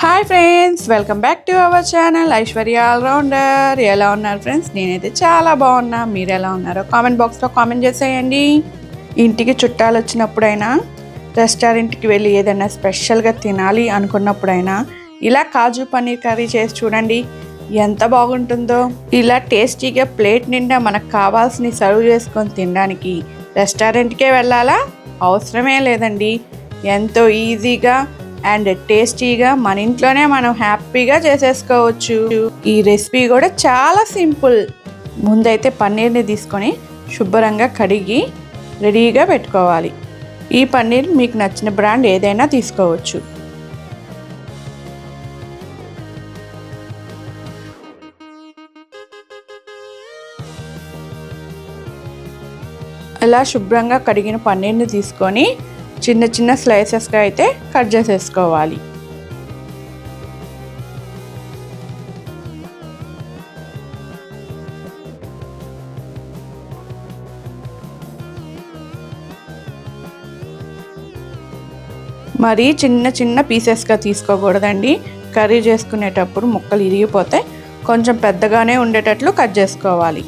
Hi friends welcome back to our channel Aishwarya allrounder ఎలా ఉన్నారు friends నేనైతే చాలా బాగున్నా. మీరు ఎలా ఉన్నారో కామెంట్ బాక్స్లో కామెంట్ చేసేయండి. ఇంటికి చుట్టాలు వచ్చినప్పుడైనా రెస్టారెంట్కి వెళ్ళి ఏదైనా స్పెషల్గా తినాలి అనుకున్నప్పుడైనా ఇలా కాజు పన్నీర్ కర్రీ చేసి చూడండి. ఎంత బాగుంటుందో. ఇలా టేస్టీగా ప్లేట్ నిండా మనకు కావాల్సిన సర్వ్ చేసుకొని తినడానికి రెస్టారెంట్కే వెళ్ళాలా? అవసరమే లేదండి. ఎంతో ఈజీగా అండ్ టేస్టీగా మన ఇంట్లోనే మనం హ్యాపీగా చేసేసుకోవచ్చు. ఈ రెసిపీ కూడా చాలా సింపుల్. ముందైతే పన్నీర్ని తీసుకొని శుభ్రంగా కడిగి రెడీగా పెట్టుకోవాలి. ఈ పన్నీర్ మీకు నచ్చిన బ్రాండ్ ఏదైనా తీసుకోవచ్చు. ఇలా శుభ్రంగా కడిగిన పన్నీర్ని తీసుకొని చిన్న చిన్న స్లైసెస్గా అయితే కట్ చేసేసుకోవాలి. మరి చిన్న చిన్న పీసెస్గా తీసుకోకూడదండి. కర్రీ చేసుకునేటప్పుడు ముక్కలు ఇరిగిపోతే కొంచెం పెద్దగానే ఉండేటట్లు కట్ చేసుకోవాలి.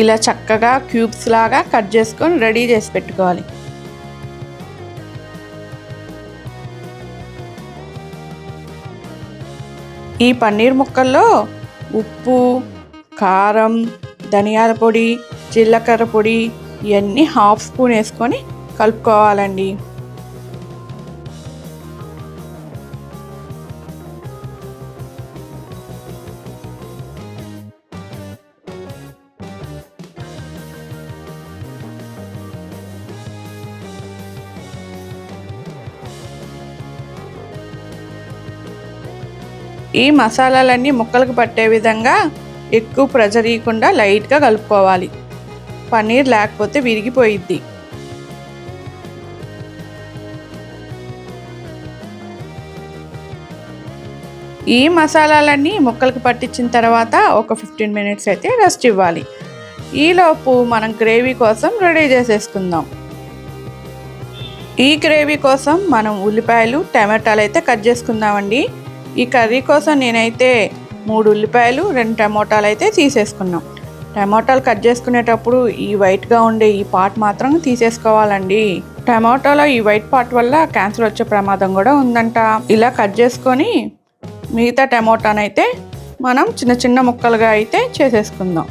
ఇలా చక్కగా క్యూబ్స్ లాగా కట్ చేసుకొని రెడీ చేసి పెట్టుకోవాలి. ఈ పన్నీర్ ముక్కల్లో ఉప్పు కారం ధనియాల పొడి జీలకర్ర పొడి ఇవన్నీ హాఫ్ స్పూన్ వేసుకొని కలుపుకోవాలండి. ఈ మసాలాలన్నీ ముక్కలకు పట్టే విధంగా ఎక్కువ ప్రెజర్ ఇవ్వకుండా లైట్గా కలుపుకోవాలి. పన్నీర్ లేకపోతే విరిగిపోయిద్ది. ఈ మసాలాలన్నీ ముక్కలకు పట్టించిన తర్వాత ఒక ఫిఫ్టీన్ మినిట్స్ అయితే రెస్ట్ ఇవ్వాలి. ఈలోపు మనం గ్రేవీ కోసం రెడీ చేసేసుకుందాం. ఈ గ్రేవీ కోసం మనం ఉల్లిపాయలు టమాటాలు అయితే కట్ చేసుకుందామండి. ఈ కర్రీ కోసం నేనైతే మూడు ఉల్లిపాయలు రెండు టమోటాలు అయితే తీసేసుకున్నాం. టమోటాలు కట్ చేసుకునేటప్పుడు ఈ వైట్గా ఉండే ఈ పార్ట్ మాత్రం తీసేసుకోవాలండి. టమోటాలో ఈ వైట్ పార్ట్ వల్ల క్యాన్సర్ వచ్చే ప్రమాదం కూడా ఉందంట. ఇలా కట్ చేసుకొని మిగతా టమోటానైతే మనం చిన్న చిన్న ముక్కలుగా అయితే చేసేసుకుందాం.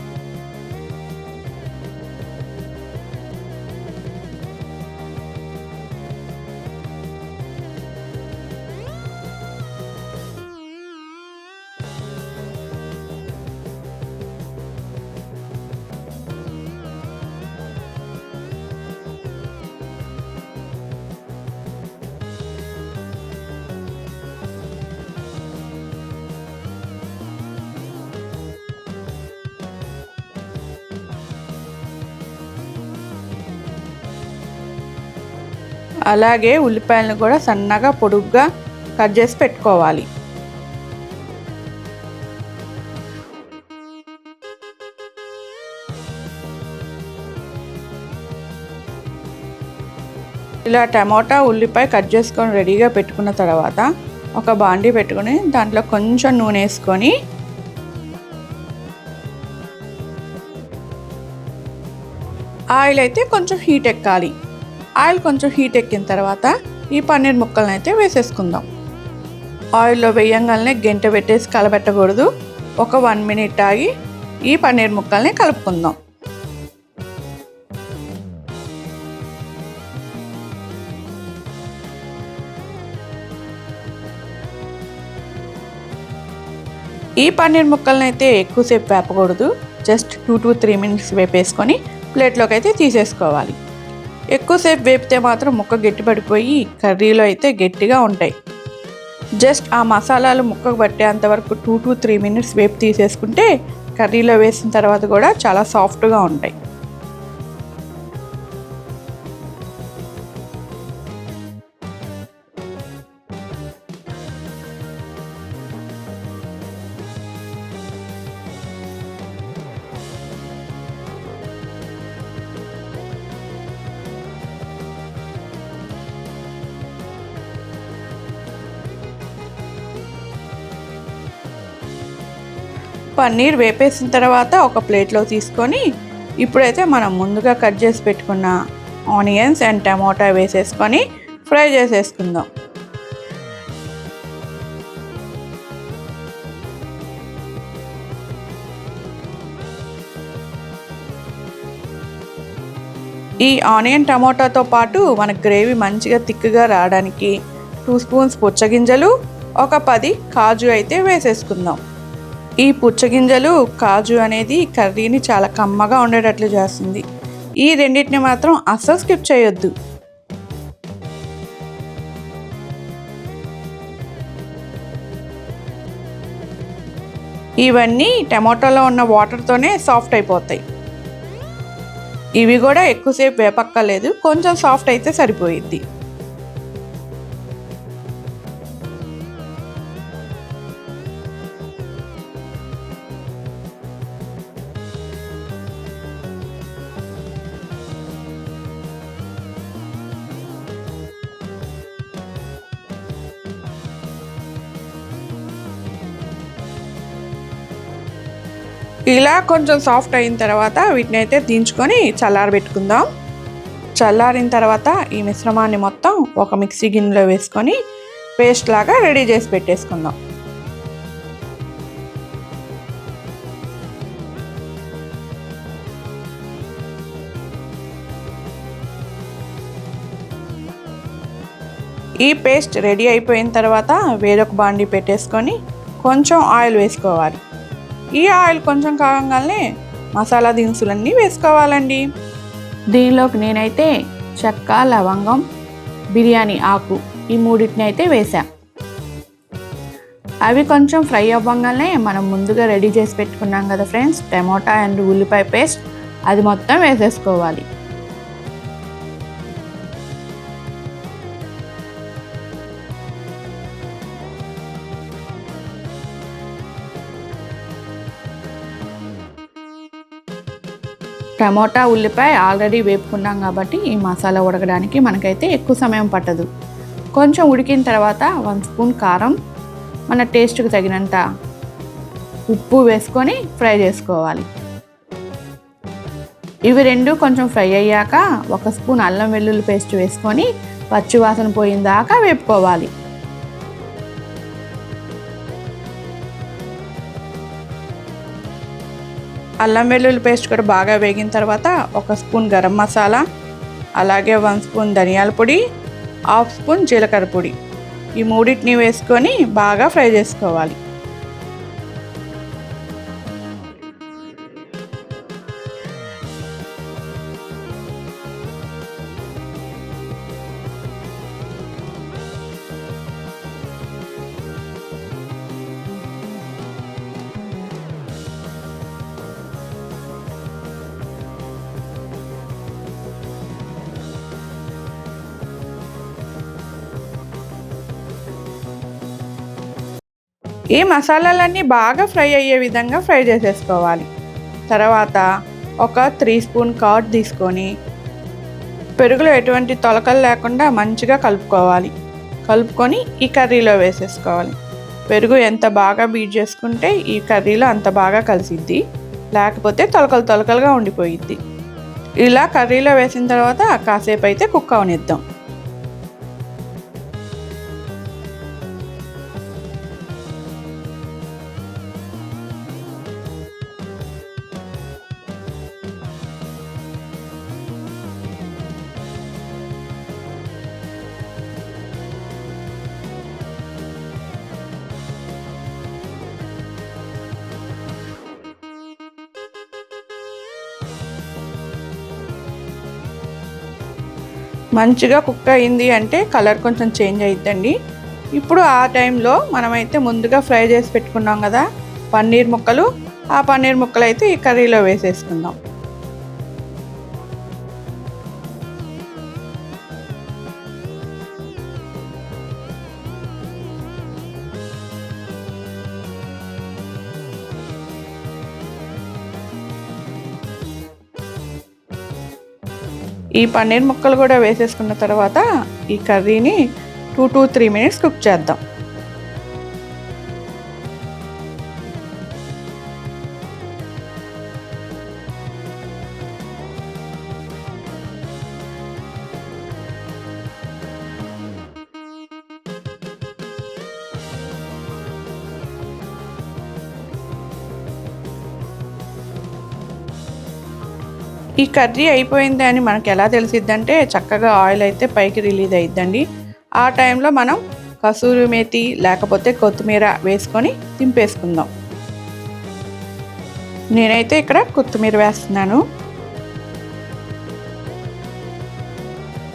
అలాగే ఉల్లిపాయలను కూడా సన్నగా పొడుగ్గా కట్ చేసి పెట్టుకోవాలి. ఇలా టమోటా ఉల్లిపాయ కట్ చేసుకొని రెడీగా పెట్టుకున్న తర్వాత ఒక బాండీ పెట్టుకొని దాంట్లో కొంచెం నూనె వేసుకొని ఆయిల్ అయితే కొంచెం హీట్ ఎక్కాలి. ఆయిల్ కొంచెం హీట్ ఎక్కిన తర్వాత ఈ పన్నీర్ ముక్కలను అయితే వేసేసుకుందాం. ఆయిల్లో వేయంగానే గంట పెట్టేసి కలబెట్టకూడదు. ఒక వన్ మినిట్ ఆగి ఈ పన్నీర్ ముక్కల్ని కలుపుకుందాం. ఈ పన్నీర్ ముక్కలను అయితే ఎక్కువసేపు వేపకూడదు. Just two to three minutes వేపేసుకొని ప్లేట్లోకి అయితే తీసేసుకోవాలి. ఎక్కువసేపు వేపితే మాత్రం ముక్క గట్టిపడిపోయి కర్రీలో అయితే గట్టిగా ఉంటాయి. జస్ట్ ఆ మసాలాలు ముక్కకు పట్టేంత వరకు టూ టు త్రీ మినిట్స్ వేపు తీసేసుకుంటే కర్రీలో వేసిన తర్వాత కూడా చాలా సాఫ్ట్గా ఉంటాయి. పన్నీర్ వేపేసిన తర్వాత ఒక ప్లేట్లో తీసుకొని ఇప్పుడైతే మనం ముందుగా కట్ చేసి పెట్టుకున్న ఆనియన్స్ అండ్ టమాటా వేసేసుకొని ఫ్రై చేసేసుకుందాం. ఈ ఆనియన్ టమాటాతో పాటు మన గ్రేవీ మంచిగా తిక్కుగా రావడానికి టూ స్పూన్స్ పుచ్చగింజలు ఒక పది కాజు అయితే వేసేసుకుందాం. ఈ పుచ్చగింజలు కాజు అనేది కర్రీని చాలా కమ్మగా ఉండేటట్లు చేస్తుంది. ఈ రెండింటిని మాత్రం అస్సలు స్కిప్ చేయొద్దు. ఇవన్నీ టమాటోలో ఉన్న వాటర్తోనే సాఫ్ట్ అయిపోతాయి. ఇవి కూడా ఎక్కువసేపు వేపక్కర్లేదు కొంచెం సాఫ్ట్ అయితే సరిపోయిద్ది. ఇలా కొంచెం సాఫ్ట్ అయిన తర్వాత వీటిని అయితే దించుకొని చల్లారబెట్టుకుందాం. చల్లారిన తర్వాత ఈ మిశ్రమాన్ని మొత్తం ఒక మిక్సీ గిన్నెలో వేసుకొని పేస్ట్ లాగా రెడీ చేసి పెట్టేసుకుందాం. ఈ పేస్ట్ రెడీ అయిపోయిన తర్వాత వేరొక బాండి పెట్టేసుకొని కొంచెం ఆయిల్ వేసుకోవాలి. ఈ ఆయిల్ కొంచెం కాగంగానే మసాలా దినుసులన్నీ వేసుకోవాలండి. దీనిలోకి నేనైతే చెక్క లవంగం బిర్యానీ ఆకు ఈ మూడింటిని అయితే వేసా అవి కొంచెం ఫ్రై అవ్వగానే మనం ముందుగా రెడీ చేసి పెట్టుకున్నాం కదా ఫ్రెండ్స్ టమోటా అండ్ ఉల్లిపాయ పేస్ట్ అది మొత్తం వేసేసుకోవాలి. టమోటా ఉల్లిపాయ ఆల్రెడీ వేపుకున్నాం కాబట్టి ఈ మసాలా ఉడకడానికి మనకైతే ఎక్కువ సమయం పట్టదు. కొంచెం ఉడికిన తర్వాత వన్ స్పూన్ కారం మన టేస్ట్కి తగినంత ఉప్పు వేసుకొని ఫ్రై చేసుకోవాలి. ఇవి రెండు కొంచెం ఫ్రై అయ్యాక ఒక స్పూన్ అల్లం వెల్లుల్లి పేస్ట్ వేసుకొని పచ్చివాసన పోయిన దాకా వేపుకోవాలి. అల్లం వెల్లుల్లి పేస్ట్ కూడా బాగా వేగిన తర్వాత ఒక స్పూన్ గరం మసాలా అలాగే వన్ స్పూన్ ధనియాల పొడి హాఫ్ స్పూన్ జీలకర్ర పొడి. ఈ మూడింటిని వేసుకొని బాగా ఫ్రై చేసుకోవాలి. ఈ మసాలాలన్నీ బాగా ఫ్రై అయ్యే విధంగా ఫ్రై చేసేసుకోవాలి. తర్వాత ఒక త్రీ స్పూన్ కర్డ్ తీసుకొని పెరుగులో ఎటువంటి తొలకలు లేకుండా మంచిగా కలుపుకోవాలి. కలుపుకొని ఈ కర్రీలో వేసేసుకోవాలి. పెరుగు ఎంత బాగా బీట్ చేసుకుంటే ఈ కర్రీలో అంత బాగా కలిసిద్ది. లేకపోతే తొలకలు తొలకలుగా ఉండిపోయిద్ది. ఇలా కర్రీలో వేసిన తర్వాత కాసేపు అయితే కుక్ అవనిద్దాం. మంచిగా కుక్ అయింది అంటే కలర్ కొంచెం చేంజ్ అయిద్దండి. ఇప్పుడు ఆ టైంలో మనమైతే ముందుగా ఫ్రై చేసి పెట్టుకున్నాం కదా పన్నీర్ ముక్కలు. ఆ పన్నీర్ ముక్కలు అయితే ఈ కర్రీలో వేసేసుకుందాం. ఈ పన్నీర్ ముక్కలు కూడా వేసేసుకున్న తర్వాత ఈ కర్రీని two to three minutes cook చేద్దాం. ఈ కర్రీ అయిపోయింది అని మనకి ఎలా తెలిసిద్దంటే చక్కగా ఆయిల్ అయితే పైకి రిలీజ్ అయిద్దండి. ఆ టైంలో మనం కసూరి మేతి లేకపోతే కొత్తిమీర వేసుకొని దింపేసుకుందాం. నేనైతే ఇక్కడ కొత్తిమీర వేస్తున్నాను.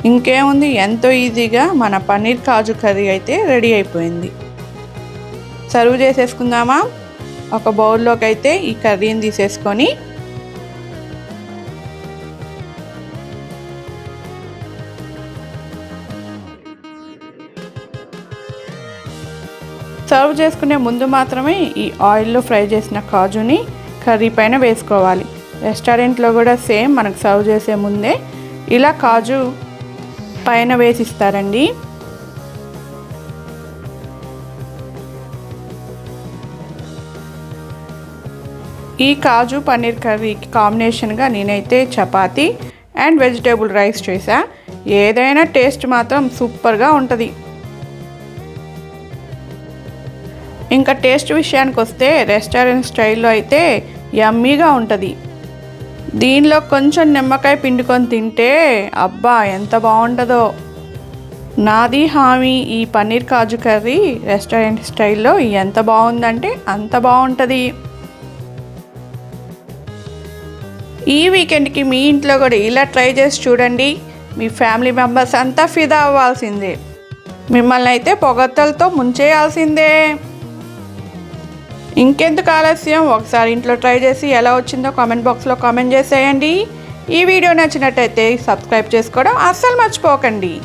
ఇంకేముంది? ఎంతో ఈజీగా మన పన్నీర్ కాజు కర్రీ అయితే రెడీ అయిపోయింది. సర్వ్ చేసేసుకుందామా? ఒక బౌల్లోకి అయితే ఈ కర్రీని తీసేసుకొని సర్వ్ చేసుకునే ముందు మాత్రమే ఈ ఆయిల్లో ఫ్రై చేసిన కాజుని కర్రీ పైన వేసుకోవాలి. రెస్టారెంట్లో కూడా సేమ్ మనకు సర్వ్ చేసే ముందే ఇలా కాజు పైన వేసిస్తారండి. ఈ కాజు పన్నీర్ కర్రీకి కాంబినేషన్గా నేనైతే చపాతీ అండ్ వెజిటేబుల్ రైస్ చేసా. ఏదైనా టేస్ట్ మాత్రం సూపర్గా ఉంటుంది. ఇంకా టేస్ట్ విషయానికి వస్తే రెస్టారెంట్ స్టైల్లో అయితే యమ్మీగా ఉంటుంది. దీనిలో కొంచెం నిమ్మకాయ పిండుకొని తింటే అబ్బా ఎంత బాగుంటుందో. నాది హామీ ఈ పన్నీర్ కాజు కర్రీ రెస్టారెంట్ స్టైల్లో ఎంత బాగుందంటే అంత బాగుంటుంది. ఈ వీకెండ్కి మీ ఇంట్లో కూడా ఇలా ట్రై చేసి చూడండి. మీ ఫ్యామిలీ మెంబర్స్ అంతా ఫిదా అవ్వాల్సిందే. మిమ్మల్ని అయితే పొగత్తలతో ముంచేయాల్సిందే. ఇంకెందుకు ఆలస్యం? ఒకసారి ఇంట్లో ట్రై చేసి ఎలా వచ్చిందో కామెంట్ బాక్స్లో కామెంట్ చేసేయండి. ఈ వీడియో నచ్చినట్టయితే సబ్స్క్రైబ్ చేసుకోవడం అస్సలు మర్చిపోకండి.